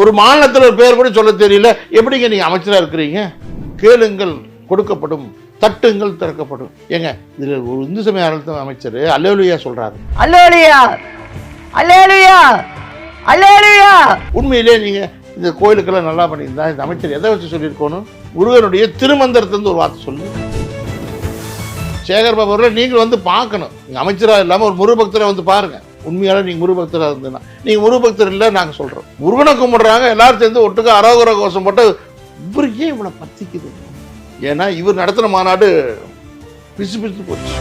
ஒரு மாநிலத்தில் ஒரு பேர் கூட சொல்ல தெரியல. எப்படிங்க நீங்க அமைச்சரா இருக்கிறீங்க? கேளுங்கள் கொடுக்கப்படும் தட்டுங்கள் திறக்கப்படும். ஏங்க இதுல ஒரு இந்து சமய அறநிலையத்துறை அமைச்சர் அல்லேலுயா சொல்றாரு. அல்லேலுயா! அல்லேலுயா! அல்லேலுயா! உண்மையிலே நீங்க இந்த கோயிலுக்கெல்லாம் நல்லா பண்ணியிருந்தா இந்த அமைச்சர் எதை வச்சு சொல்லியிருக்கணும்? முருகனுடைய திருமந்திரத்திலிருந்து ஒரு வார்த்தை சொல்லு. சேகர் பாபு அவர்களை நீங்கள் வந்து பார்க்கணும். நீங்கள் அமைச்சராக இல்லாமல் ஒரு முருகபக்தரை வந்து பாருங்க. உண்மையான நீங்கள் முருகபக்தராக இருந்ததுன்னா நீங்கள் முருகபக்தர் இல்லை நாங்கள் சொல்கிறோம் முருகனை கும்பிட்றாங்க எல்லாரும் சேர்ந்து ஒட்டுக்க அரோகர கோஷம் போட்டு இவர் ஏன் இவ்வளோ பத்திக்குது. ஏன்னா இவர் நடத்தின மாநாடு பிசு பிசு போச்சு.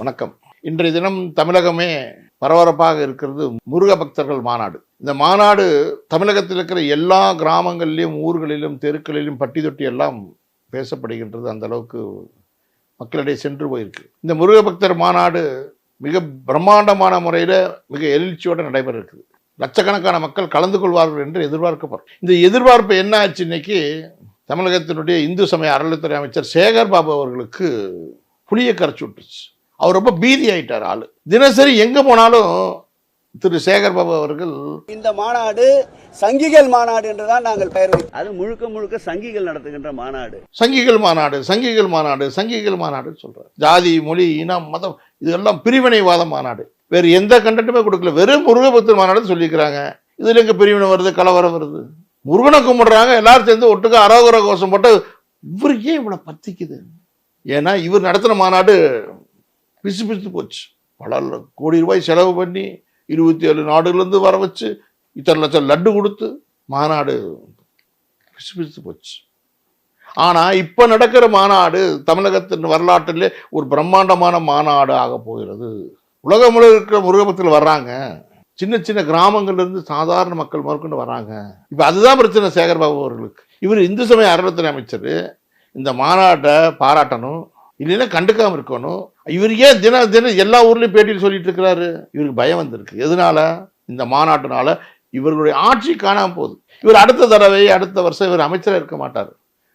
வணக்கம். இன்றைய தினம் தமிழகமே பரபரப்பாக இருக்கிறது முருக பக்தர்கள் மாநாடு. இந்த மாநாடு தமிழகத்தில் இருக்கிற எல்லா கிராமங்களிலும் ஊர்களிலும் தெருக்களிலும் பட்டி தொட்டி எல்லாம் பேசப்படுகின்றது அந்த அளவுக்கு மக்களிடையே சென்று போயிருக்கு. இந்த முருக பக்தர் மாநாடு மிக பிரம்மாண்டமான முறையில் மிக எழுச்சியோடு நடைபெற இருக்குது லட்சக்கணக்கான மக்கள் கலந்து கொள்வார்கள் என்று எதிர்பார்க்கப்படும் இந்த எதிர்பார்ப்பு என்ன ஆச்சு இன்னைக்கு? தமிழகத்தினுடைய இந்து சமய அறநிலைத்துறை அமைச்சர் சேகர் பாபு அவர்களுக்கு புளிய கரைச்சி விட்டுருச்சு அவர் ரொம்ப பீதி ஆயிட்டார் ஆளு. தினசரி எங்கே போனாலும் திரு சேகர் பாபு அவர்கள் இந்த மாநாடு சங்கிகள் மாநாடு என்றுதான் நாங்கள் பெயர் அது முழுக்க முழுக்க சங்கிகள் நடத்துகின்ற மாநாடு. சங்கிகள் மாநாடு சங்கிகள் மாநாடு சங்கிகள் மாநாடு சொல்றாரு. ஜாதி மொழி இனம் மதம் இதெல்லாம் பிரிவினைவாத மாநாடு. வேறு எந்த கண்டென்ட்டுமே கொடுக்கல. வெறும் முருகபக்தர் மாநாடு சொல்லிக்கிறாங்க. இதுல எங்க பிரிவினை வருது கலவரம் வருது? முருகனை கும்பிடுறாங்க எல்லாரும் சேர்ந்து ஒட்டுக்கா அரோகர கோஷம் போட்டு இவர் ஏன் இவ்வளவு பத்திக்குது? ஏன்னா இவர் நடத்தின மாநாடு பிசு பிசு போச்சு. பல கோடி ரூபாய் செலவு பண்ணி இருபத்தி ஏழு நாடுகள்லேருந்து வர வச்சு இத்தனை லட்சம் லட்டு கொடுத்து மாநாடு பிசு பிசு போச்சு. ஆனால் இப்போ நடக்கிற மாநாடு தமிழகத்தின் வரலாற்றிலே ஒரு பிரம்மாண்டமான மாநாடு ஆக போகிறது. உலகம் இருக்கிற முருகபத்தில் வர்றாங்க. சின்ன சின்ன கிராமங்கள்லேருந்து சாதாரண மக்கள் முதற்கொண்டு வராங்க இப்போ அதுதான் பிரச்சனை சேகர்பாபு அவர்களுக்கு. இவர் இந்து சமய அறநிலையத்துறை அமைச்சர். இந்த மாநாட்டை பாராட்டணும். இல்லைன்னா கண்டுக்காமல் இருக்கணும். இவர் ஏன் தின தினம் எல்லா ஊர்லேயும் பேட்டியில் சொல்லிட்டு இருக்கிறாரு? இவருக்கு பயம் வந்திருக்கு. எதனால? இந்த மாநாட்டினால இவர்களுடைய ஆட்சி காணாமல் போகுது. இவர் அடுத்த தடவை அடுத்த வருஷம் இவர் அமைச்சராக இருக்க மாட்டார்.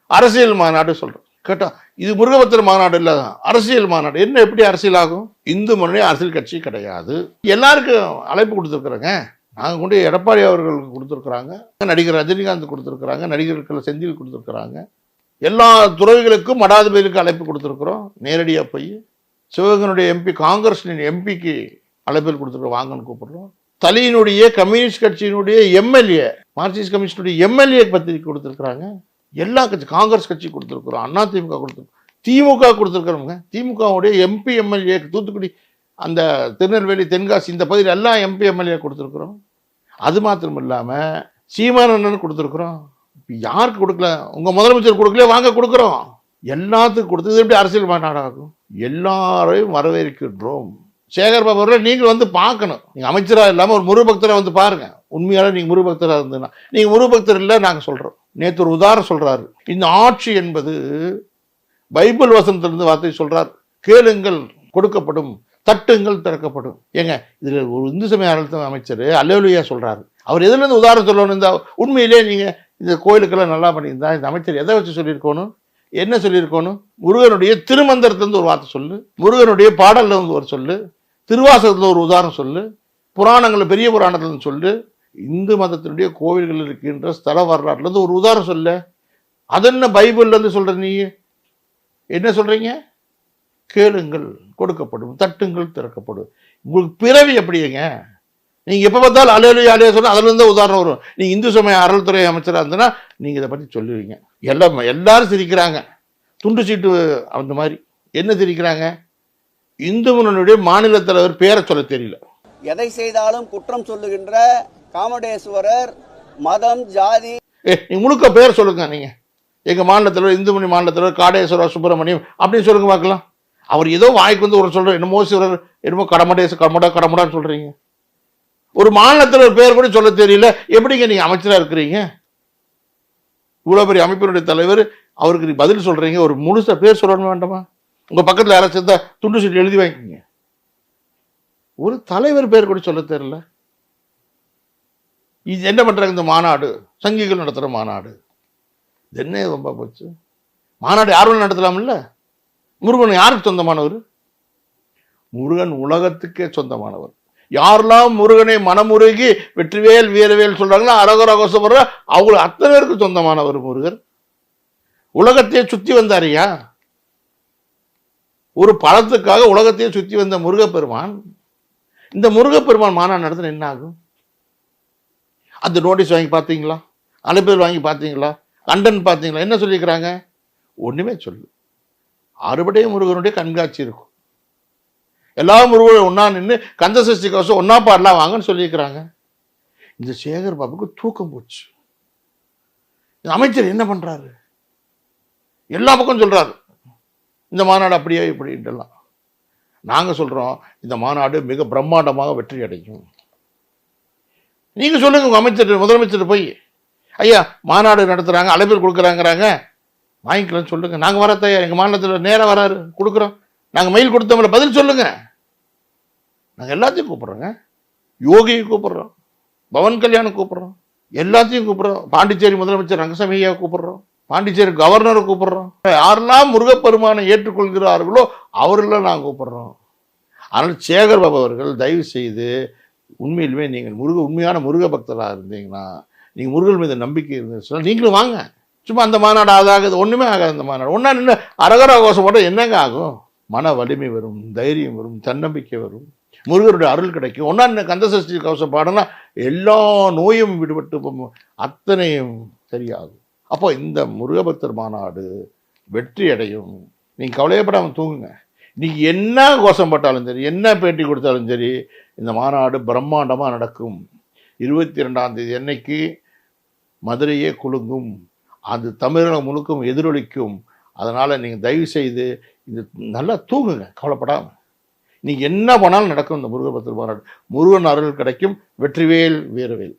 அரசியல் மாநாடு சொல்கிறோம் கேட்டா இது முருகபத்திர மாநாடு இல்ல. அரசியல் மாநாடு. என்ன எப்படி அரசியல் ஆகும்? இந்து முன்னணி அரசியல் கட்சி கிடையாது. எல்லாருக்கும் அழைப்பு கொடுத்துருக்குறோங்க. நாங்கள் கொண்டு எடப்பாடி அவர்களுக்கு கொடுத்துருக்குறாங்க. நடிகர் ரஜினிகாந்த் கொடுத்துருக்குறாங்க. நடிகர்கள் செந்தில் கொடுத்துருக்குறாங்க. எல்லா துறவிகளுக்கும் மடாதிபதிகளுக்கு அழைப்பு கொடுத்துருக்குறோம். நேரடியாக போய் சிவகங்கனுடைய எம்பி காங்கிரஸ் எம்பிக்கு அழைப்பில் கொடுத்துருக்கோம் வாங்கன்னு கூப்பிடுறோம். தலியினுடைய கம்யூனிஸ்ட் கட்சியினுடைய எம்எல்ஏ மார்க்சிஸ்ட் கம்யூனிஸ்டுடைய எம்எல்ஏ பத்திரிக்கை கொடுத்துருக்குறாங்க. எல்லா கட்சி காங்கிரஸ் கட்சி கொடுத்துருக்குறோம். அண்ணா திமுக கொடுத்துருக்கோம் திமுக கொடுத்துருக்குறவங்க திமுகவுடைய எம்பி எம்எல்ஏ தூத்துக்குடி அந்த திருநெல்வேலி தென்காசி இந்த பகுதியில் எல்லாம் எம்பி எம்எல்ஏ கொடுத்துருக்குறோம். அது மாத்திரம் இல்லாமல் சீமானண்ணன் கொடுத்துருக்குறோம். யாருக்கு கொடுக்கல? உங்கள் முதலமைச்சர் கொடுக்கல வாங்க கொடுக்குறோம். எல்லாத்துக்கும் கொடுத்தது எப்படி அரசியல் மாநாடாகும் எல்லாரையும் வரவேற்கின்றோம். சேகர் பாபு அவர்களை நீங்கள் வந்து பார்க்கணும். நீங்கள் அமைச்சராக இல்லாமல் ஒரு முருகபக்தரை வந்து பாருங்கள் உண்மையால நீங்கள் முருகபக்தராக இருந்ததுன்னா நீங்கள் முருகபக்தர் இல்லை நாங்கள் சொல்கிறோம் நேற்று ஒரு உதாரணம் சொல்கிறாரு இந்த ஆட்சி என்பது பைபிள் வசனத்திலிருந்து வார்த்தை சொல்கிறார் கேளுங்கள் கொடுக்கப்படும். தட்டுங்கள் திறக்கப்படும். ஏங்க இதில் ஒரு இந்து சமய அறநிலையத்துறை அமைச்சர் அல்லேலுயா சொல்கிறாரு அவர் எதுலேருந்து உதாரணம் சொல்லணும்? இந்த உண்மையிலே நீங்கள் இந்த கோயிலுக்கெல்லாம் நல்லா பண்ணியிருந்தா இந்த அமைச்சர் எதை வச்சு சொல்லியிருக்கணும்? என்ன சொல்லியிருக்கணும்? முருகனுடைய திருமந்திரத்துலேருந்து ஒரு வார்த்தை சொல்லு. முருகனுடைய பாடல்ல வந்து ஒரு சொல்லு. திருவாசகத்தில் ஒரு உதாரணம் சொல்லு. புராணங்கள் பெரிய புராணத்துல சொல்லு. இந்து மதத்தினுடைய கோவில்கள் இருக்கின்ற ஸ்தல வரலாற்றுலேருந்து ஒரு உதாரணம் சொல்லு. அது என்ன பைபிள்லேருந்து சொல்கிற நீ? என்ன சொல்கிறீங்க கேளுங்கள் கொடுக்கப்படும் தட்டுங்கள் திறக்கப்படும். உங்களுக்கு பிறவி எப்படிங்க? நீங்க எப்ப பார்த்தாலும் அலையலையா அலையா சொன்னா அதுல இருந்து உதாரணம் வரும். நீங்க இந்து சமய அறல்துறை அமைச்சரா இருந்தனா நீங்க இதை பத்தி சொல்லுவீங்க. எல்லாம் எல்லாரும் சிரிக்கிறாங்க. துண்டு சீட்டு அந்த மாதிரி. என்ன சிரிக்கிறாங்க? இந்து முன்னணியுடைய மாநில தலைவர் பேரை சொல்ல தெரியல. எதை செய்தாலும் குற்றம் சொல்லுகின்ற காமடேஸ்வரர் மதம் ஜாதி. நீங்க முழுக்க பேர் சொல்லுங்க நீங்க. எங்க மாநில தலைவர் இந்து மணி மாநில தலைவர் காடேஸ்வரர் சுப்பிரமணியம் அப்படின்னு சொல்லுங்க பார்க்கலாம். அவர் ஏதோ வாய்க்கு வந்து ஒரு சொல்ற என்னமோ சிவரர் என்னமோ கடமடேச கடமடா கடமடான்னு சொல்றீங்க. ஒரு மாநிலத்தில் ஒரு பேர் கூட சொல்ல தெரியல. எப்படிங்க நீங்க அமைச்சராக இருக்கிறீங்க? இவ்வளோ பெரிய அமைப்பினுடைய தலைவர் அவருக்கு நீ பதில் சொல்றீங்க. ஒரு முழுசா பேர் சொல்லணும் வேண்டாமா? உங்க பக்கத்தில் யாராச்சும் இருந்தா துண்டு சீட்டு எழுதி வாங்கிக்கோங்க. ஒரு தலைவர் பேர் கூட சொல்ல தெரியல. இது என்ன பண்ணுறாங்க இந்த மாநாடு? சங்கிகள் நடத்துகிற மாநாடு. இது என்ன ரொம்ப போச்சு? மாநாடு யாரும் நடத்தலாம்ல? முருகன் யாருக்கு சொந்தமானவர்? முருகன் உலகத்துக்கே சொந்தமானவர். யாரெல்லாம் முருகனை மனமுருகி வெற்றிவேல் வீரவேல் சொல்றாங்களோ அரகர கோசப்படுற அவங்கள அத்தனை பேருக்கு சொந்தமானவர் முருகர். உலகத்தையே சுத்தி வந்தாரியா ஒரு பழத்துக்காக உலகத்தையே சுத்தி வந்த முருகப்பெருமான். இந்த முருகப்பெருமான் மாநாடு நடத்தின என்ன ஆகும்? அந்த நோட்டீஸ் வாங்கி பார்த்தீங்களா? அழைப்புதல் வாங்கி பார்த்தீங்களா? கண்டன் பார்த்தீங்களா? என்ன சொல்லியிருக்கிறாங்க? ஒன்றுமே சொல்லு அறுபடை முருகனுடைய கண்காட்சி இருக்கும். எல்லா முருகனும் ஒன்றா நின்று கந்த சஷ்டி கவசம் ஒன்றா பாடலாம் வாங்கன்னு சொல்லியிருக்கிறாங்க. இந்த சேகர் பாபுக்கு தூக்கம் போச்சு. இந்த அமைச்சர் என்ன பண்ணுறாரு எல்லா பக்கம் சொல்கிறாரு இந்த மாநாடு அப்படியே இப்படின்ட்டுலாம். நாங்கள் சொல்கிறோம் இந்த மாநாடு மிக பிரம்மாண்டமாக வெற்றி அடையும். நீங்கள் சொல்லுங்கள் உங்கள் அமைச்சர் முதலமைச்சர் போய் ஐயா மாநாடு நடத்துகிறாங்க அழைப்பு கொடுக்குறாங்கிறாங்க. வாங்கிக்கலாம்னு சொல்லுங்கள் நாங்கள் வர தயார் எங்கள் மாநிலத்தில் நேராக வராரு கொடுக்குறோம். நாங்கள் மெயில் கொடுத்தோம்ல பதில் சொல்லுங்கள் நாங்கள் எல்லாத்தையும் கூப்பிட்றோங்க. யோகியை கூப்பிட்றோம். பவன் கல்யாணம் கூப்பிட்றோம். எல்லாத்தையும் கூப்பிட்றோம். பாண்டிச்சேரி முதலமைச்சர் ரங்கசாமி ஐயா பாண்டிச்சேரி கவர்னரை கூப்பிட்றோம். யாரெல்லாம் முருகப்பெருமானை ஏற்றுக்கொள்கிறார்களோ அவரெல்லாம் நாங்கள் கூப்பிட்றோம். ஆனால் சேகர் பாபு அவர்கள் தயவு செய்து உண்மையிலுமே நீங்கள் முருக உண்மையான முருக பக்தராக இருந்தீங்கன்னா நீங்கள் முருகன் மீது நம்பிக்கை இருந்துச்சு நீங்களும் வாங்க. சும்மா அந்த மாநாடு ஆகாது ஒன்றுமே ஆகாது அந்த மாநாடு. ஒன்றா நின்று அரகர கோஷம் போட்டால் என்னங்க ஆகும்? மன வலிமை வரும் தைரியம் வரும் தன்னம்பிக்கை வரும். முருகருடைய அருள் கிடைக்கும். ஒன்றா கந்தசஷ்டி கவசம் பாடனா எல்லா நோயும் விடுபட்டு அத்தனையும் சரியாகும். அப்போ இந்த முருகபக்தர் மாநாடு வெற்றி அடையும். நீங்கள் கவலையப்படாமல் தூங்குங்க. நீங்கள் என்ன கோஷம் போட்டாலும் சரி என்ன பேட்டி கொடுத்தாலும் சரி இந்த மாநாடு பிரம்மாண்டமாக நடக்கும். இருபத்தி ரெண்டாம் தேதி அன்னைக்கு மதுரையே குலுங்கும். அது தமிழகம் முழுக்கும் எதிரொலிக்கும். அதனால் நீங்கள் தயவு செய்து இது நல்லா தூங்குங்க. கவலைப்படாமல் நீ என்ன பண்ணாலும் நடக்கும் இந்த முருகபக்தர் பாராட்டு முருகன் அருள் கிடைக்கும் வெற்றிவேல் வீரவேல்